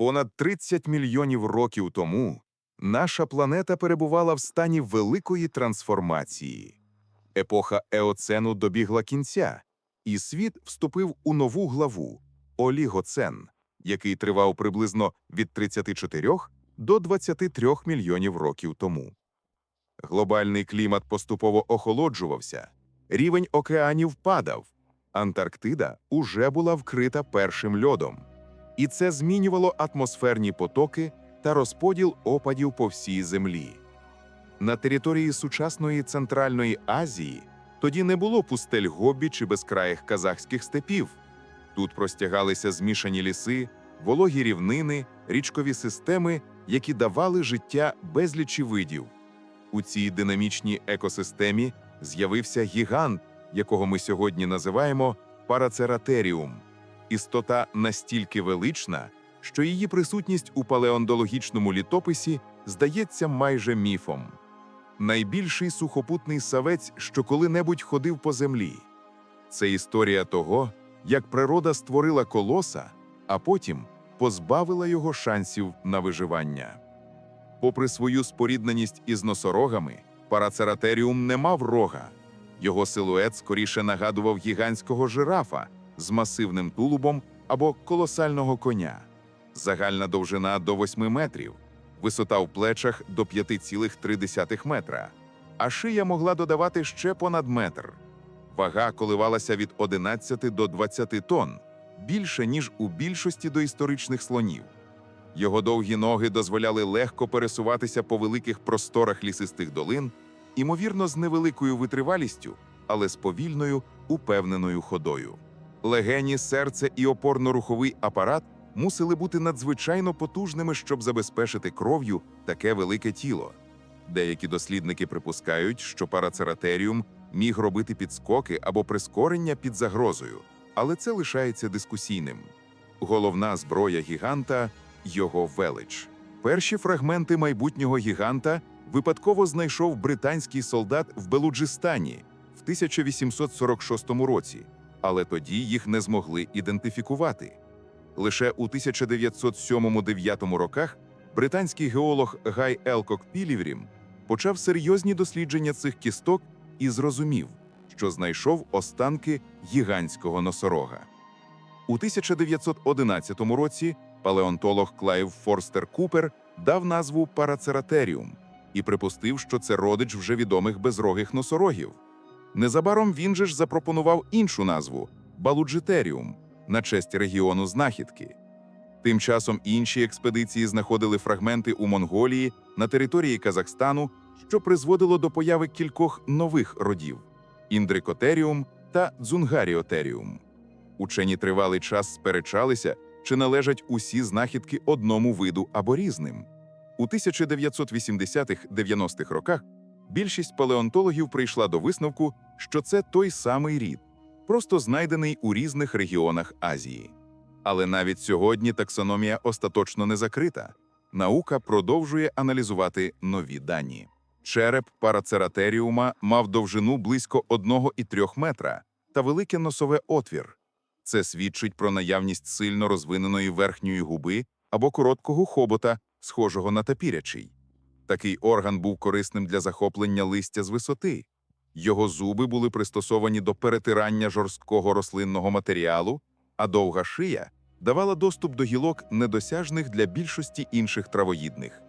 Понад 30 мільйонів років тому наша планета перебувала в стані великої трансформації. Епоха Еоцену добігла кінця, і світ вступив у нову главу Олігоцен, який тривав приблизно від 34 до 23 мільйонів років тому. Глобальний клімат поступово охолоджувався, рівень океанів падав, Антарктида уже була вкрита першим льодом, і це змінювало атмосферні потоки та розподіл опадів по всій землі. На території сучасної Центральної Азії тоді не було пустель Гобі чи безкраїх казахських степів. Тут простягалися змішані ліси, вологі рівнини, річкові системи, які давали життя безлічі видів. У цій динамічній екосистемі з'явився гігант, якого ми сьогодні називаємо парацератеріум. Істота настільки велична, що її присутність у палеонтологічному літописі здається майже міфом. Найбільший сухопутний савець, що коли-небудь ходив по землі. Це історія того, як природа створила колоса, а потім позбавила його шансів на виживання. Попри свою спорідненість із носорогами, парацератеріум не мав рога. Його силует скоріше нагадував гігантського жирафа з масивним тулубом або колосального коня. Загальна довжина до 8 метрів, висота в плечах до 5,3 метра, а шия могла додавати ще понад метр. Вага коливалася від 11 до 20 тонн, більше, ніж у більшості доісторичних слонів. Його довгі ноги дозволяли легко пересуватися по великих просторах лісистих долин, імовірно, з невеликою витривалістю, але з повільною, упевненою ходою. Легені, серце і опорно-руховий апарат мусили бути надзвичайно потужними, щоб забезпечити кров'ю таке велике тіло. Деякі дослідники припускають, що парацератеріум міг робити підскоки або прискорення під загрозою, але це лишається дискусійним. Головна зброя гіганта його велич. Перші фрагменти майбутнього гіганта випадково знайшов британський солдат в Белуджистані в 1846 році, але тоді їх не змогли ідентифікувати. Лише у 1907-9 роках британський геолог Гай Елкок Піліврім почав серйозні дослідження цих кісток і зрозумів, що знайшов останки гігантського носорога. У 1911 році палеонтолог Клайв Форстер Купер дав назву парацератеріум і припустив, що це родич вже відомих безрогих носорогів. Незабаром він же ж запропонував іншу назву балуджитеріум на честь регіону знахідки. Тим часом інші експедиції знаходили фрагменти у Монголії на території Казахстану, що призводило до появи кількох нових родів індрикотеріум та дзунгаріотеріум. Учені тривалий час сперечалися, чи належать усі знахідки одному виду або різним. У 1980-90-х роках більшість палеонтологів прийшла до висновку, що це той самий рід, просто знайдений у різних регіонах Азії. Але навіть сьогодні таксономія остаточно не закрита. Наука продовжує аналізувати нові дані. Череп парацератеріума мав довжину близько 1,3 метра та велике носове отвір. Це свідчить про наявність сильно розвиненої верхньої губи або короткого хобота, схожого на тапірячий. Такий орган був корисним для захоплення листя з висоти. Його зуби були пристосовані до перетирання жорсткого рослинного матеріалу, а довга шия давала доступ до гілок, недосяжних для більшості інших травоїдних.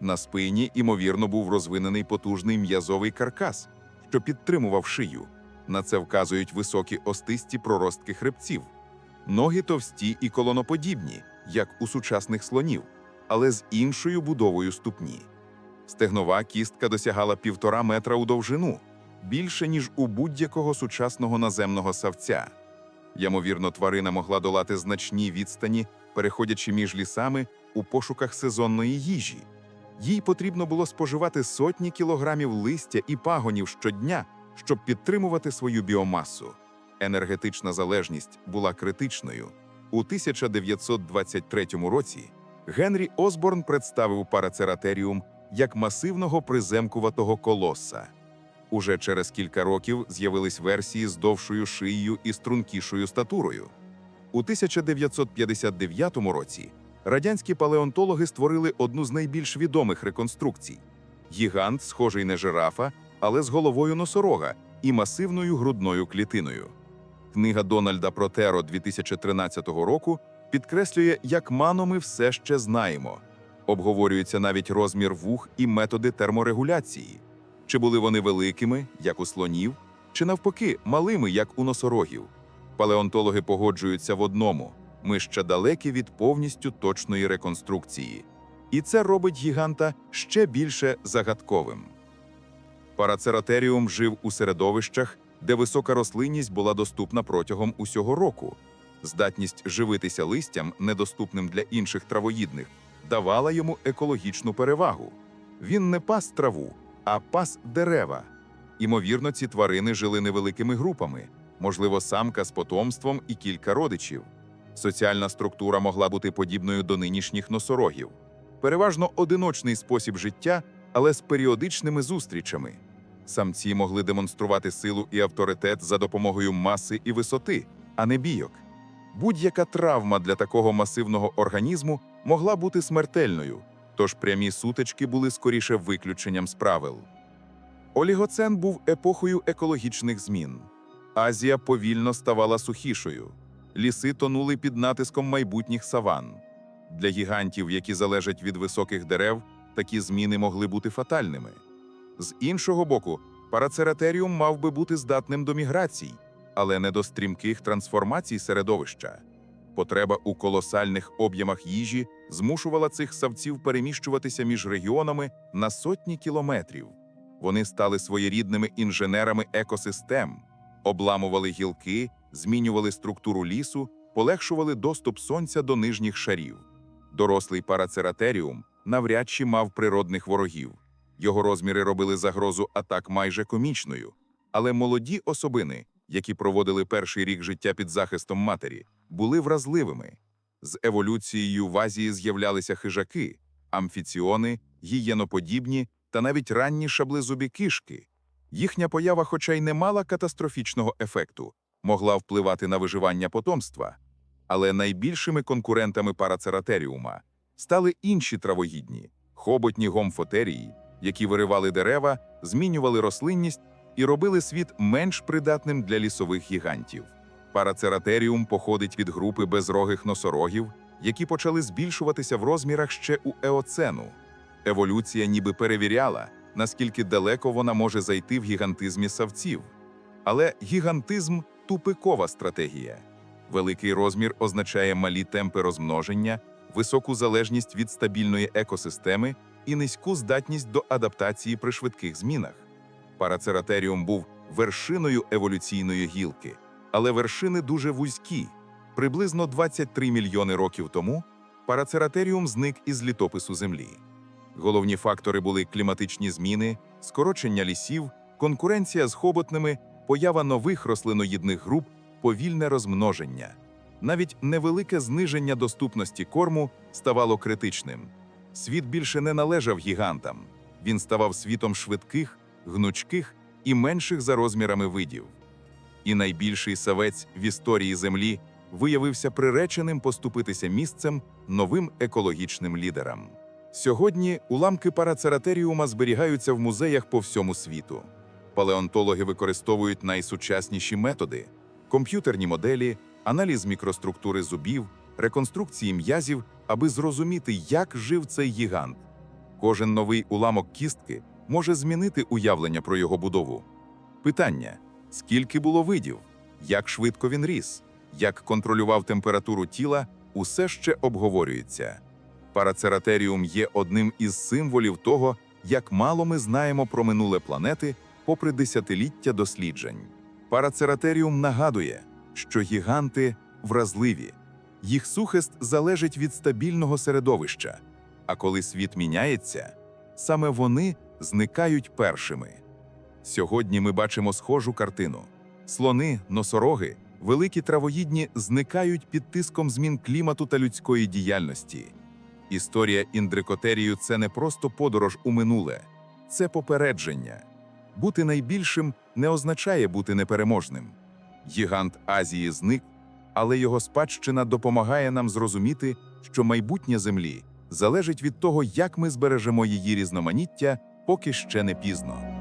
На спині, ймовірно, був розвинений потужний м'язовий каркас, що підтримував шию. На це вказують високі остисті проростки хребців. Ноги товсті і колоноподібні, як у сучасних слонів, але з іншою будовою ступні. Стегнова кістка досягала півтора метра у довжину, більше, ніж у будь-якого сучасного наземного савця. Ймовірно, тварина могла долати значні відстані, переходячи між лісами у пошуках сезонної їжі. Їй потрібно було споживати сотні кілограмів листя і пагонів щодня, щоб підтримувати свою біомасу. Енергетична залежність була критичною. У 1923 році Генрі Осборн представив парацератеріум як масивного приземкуватого колоса. Уже через кілька років з'явились версії з довшою шиєю і стрункішою статурою. У 1959 році радянські палеонтологи створили одну з найбільш відомих реконструкцій. Гігант, схожий на жирафа, але з головою носорога і масивною грудною клітиною. Книга Дональда Протеро 2013 року підкреслює, як мано ми все ще знаємо. Обговорюється навіть розмір вух і методи терморегуляції. Чи були вони великими, як у слонів, чи навпаки, малими, як у носорогів. Палеонтологи погоджуються в одному: ми ще далекі від повністю точної реконструкції. І це робить гіганта ще більше загадковим. Парацератеріум жив у середовищах, де висока рослинність була доступна протягом усього року. Здатність живитися листям, недоступним для інших травоїдних, давала йому екологічну перевагу. Він не пас траву, а пас дерева. Імовірно, ці тварини жили невеликими групами, можливо, самка з потомством і кілька родичів. Соціальна структура могла бути подібною до нинішніх носорогів. Переважно одиночний спосіб життя, але з періодичними зустрічами. Самці могли демонструвати силу і авторитет за допомогою маси і висоти, а не бійок. Будь-яка травма для такого масивного організму могла бути смертельною, тож прямі сутички були скоріше виключенням з правил. Олігоцен був епохою екологічних змін. Азія повільно ставала сухішою. Ліси тонули під натиском майбутніх саван. Для гігантів, які залежать від високих дерев, такі зміни могли бути фатальними. З іншого боку, парацератеріум мав би бути здатним до міграцій, але не до стрімких трансформацій середовища. Потреба у колосальних об'ємах їжі змушувала цих савців переміщуватися між регіонами на сотні кілометрів. Вони стали своєрідними інженерами екосистем, обламували гілки, змінювали структуру лісу, полегшували доступ сонця до нижніх шарів. Дорослий парацератеріум навряд чи мав природних ворогів. Його розміри робили загрозу атак майже комічною. Але молоді особини, які проводили перший рік життя під захистом матері, були вразливими. З еволюцією в Азії з'являлися хижаки, амфіціони, гієноподібні та навіть ранні шаблезубі кишки. Їхня поява, хоча й не мала катастрофічного ефекту, могла впливати на виживання потомства. Але найбільшими конкурентами парацератеріума стали інші травоїдні – хоботні гомфотерії, які виривали дерева, змінювали рослинність і робили світ менш придатним для лісових гігантів. Парацератеріум походить від групи безрогих носорогів, які почали збільшуватися в розмірах ще у еоцену. Еволюція ніби перевіряла, наскільки далеко вона може зайти в гігантизмі савців. Але гігантизм тупикова стратегія. Великий розмір означає малі темпи розмноження, високу залежність від стабільної екосистеми і низьку здатність до адаптації при швидких змінах. Парацератеріум був вершиною еволюційної гілки, але вершини дуже вузькі. Приблизно 23 мільйони років тому парацератеріум зник із літопису Землі. Головні фактори були кліматичні зміни, скорочення лісів, конкуренція з хоботними, поява нових рослиноїдних груп, повільне розмноження. Навіть невелике зниження доступності корму ставало критичним. Світ більше не належав гігантам. Він ставав світом швидких, гнучких і менших за розмірами видів. І найбільший савець в історії Землі виявився приреченим поступитися місцем новим екологічним лідерам. Сьогодні уламки парацератеріума зберігаються в музеях по всьому світу. Палеонтологи використовують найсучасніші методи: комп'ютерні моделі, аналіз мікроструктури зубів, реконструкції м'язів, аби зрозуміти, як жив цей гігант. Кожен новий уламок кістки може змінити уявлення про його будову. Питання: скільки було видів, як швидко він ріс, як контролював температуру тіла, усе ще обговорюється. Парацератеріум є одним із символів того, як мало ми знаємо про минуле планети, попри десятиліття досліджень. Парацератеріум нагадує, що гіганти вразливі, їх сухость залежить від стабільного середовища, а коли світ міняється, саме вони зникають першими. Сьогодні ми бачимо схожу картину: слони, носороги, великі травоїдні зникають під тиском змін клімату та людської діяльності. Історія індрикотерію це не просто подорож у минуле, це попередження. Бути найбільшим не означає бути непереможним. Гігант Азії зник, але його спадщина допомагає нам зрозуміти, що майбутнє Землі залежить від того, як ми збережемо її різноманіття, поки ще не пізно.